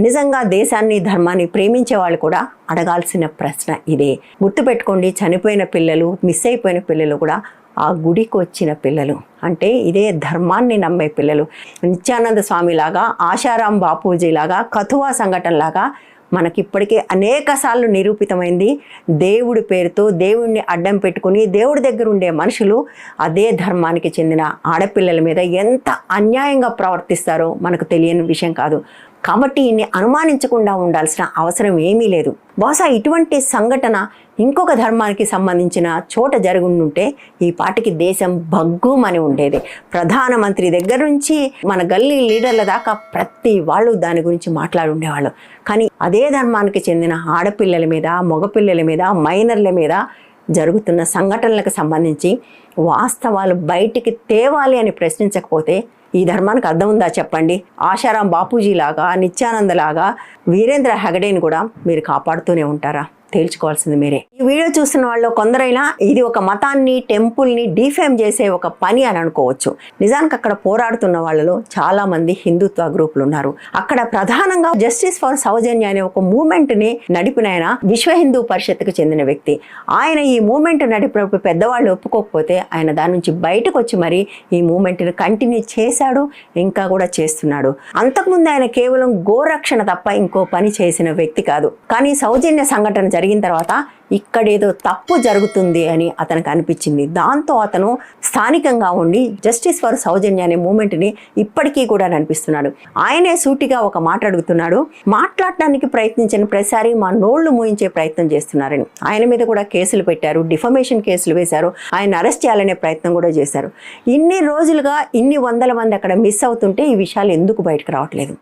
నిజంగా దేశాన్ని ధర్మాన్ని ప్రేమించే వాళ్ళు కూడా అడగాల్సిన ప్రశ్న ఇదే. గుర్తుపెట్టుకోండి చనిపోయిన పిల్లలు మిస్ అయిపోయిన పిల్లలు కూడా ఆ గుడికి వచ్చిన పిల్లలు. అంటే ఇదే ధర్మాన్ని నమ్మే పిల్లలు. నిత్యానంద స్వామిలాగా ఆశారాం బాపూజీ లాగా కథువా సంఘటనలాగా మనకి ఇప్పటికే అనేక సార్లు నిరూపితమైంది. దేవుడి పేరుతో దేవుడిని అడ్డం పెట్టుకుని దేవుడి దగ్గర ఉండే మనుషులు అదే ధర్మానికి చెందిన ఆడపిల్లల మీద ఎంత అన్యాయంగా ప్రవర్తిస్తారో మనకు తెలియని విషయం కాదు. కాబట్టి ఈయన్ని అనుమానించకుండా ఉండాల్సిన అవసరం ఏమీ లేదు. బహుశా ఇటువంటి సంఘటన ఇంకొక ధర్మానికి సంబంధించిన చోట జరుగుండుంటే ఈ పాటికి దేశం భగ్గుమని ఉండేది. ప్రధానమంత్రి దగ్గర నుంచి మన గల్లీ లీడర్ల దాకా ప్రతి వాళ్ళు దాని గురించి మాట్లాడుండేవాళ్ళు. కానీ అదే ధర్మానికి చెందిన ఆడపిల్లల మీద మగపిల్లల మీద మైనర్ల మీద జరుగుతున్న సంఘటనలకు సంబంధించి వాస్తవాలు బయటికి తేవాలి అని ప్రశ్నించకపోతే ఈ ధర్మానికి అర్థం ఉందా చెప్పండి? ఆశారాం బాపూజీ లాగా నిత్యానందలాగా వీరేంద్ర హెగడేని కూడా మీరు కాపాడుతూనే ఉంటారా? తేల్చుకోవాల్సింది మీరే. ఈ వీడియో చూస్తున్న వాళ్ళు కొందరైనా ఇది ఒక మతాన్ని టెంపుల్ని డిఫేమ్ చేసే ఒక పని అని అనుకోవచ్చు. నిజానికి అక్కడ పోరాడుతున్న వాళ్ళలో చాలా మంది హిందుత్వ గ్రూపులు ఉన్నారు అక్కడ ప్రధానంగా జస్టిస్ ఫర్ సౌజన్య అనే ఒక మూమెంట్ని నడిపిన ఆయన విశ్వ హిందూ పరిషత్కు చెందిన వ్యక్తి. ఆయన ఈ మూమెంట్ నడిపినప్పుడు పెద్దవాళ్ళు ఒప్పుకోకపోతే ఆయన దాని నుంచి బయటకు వచ్చి మరి ఈ మూమెంట్ని కంటిన్యూ చేశాడు ఇంకా కూడా చేస్తున్నాడు. అంతకుముందు ఆయన కేవలం గోరక్షణ తప్ప ఇంకో పని చేసిన వ్యక్తి కాదు. కానీ సౌజన్య సంఘటన జరిగిన తర్వాత ఇక్కడేదో తప్పు జరుగుతుంది అని అతనికి అనిపించింది. దాంతో అతను స్థానికంగా ఉండి జస్టిస్ ఫర్ సౌజన్య అనే మూమెంట్ని ఇప్పటికీ కూడా నడిపిస్తున్నాడు. ఆయనే సూటిగా ఒక మాట అడుగుతున్నాడు. మాట్లాడటానికి ప్రయత్నించిన ప్రతిసారి మా నోళ్ళు మూయించే ప్రయత్నం చేస్తున్నారని. ఆయన మీద కూడా కేసులు పెట్టారు డిఫమేషన్ కేసులు వేశారు ఆయన అరెస్ట్ చేయాలనే ప్రయత్నం కూడా చేశారు. ఇన్ని రోజులుగా ఇన్ని వందల మంది అక్కడ మిస్ అవుతుంటే ఈ విషయాలు ఎందుకు బయటకు రావట్లేదు?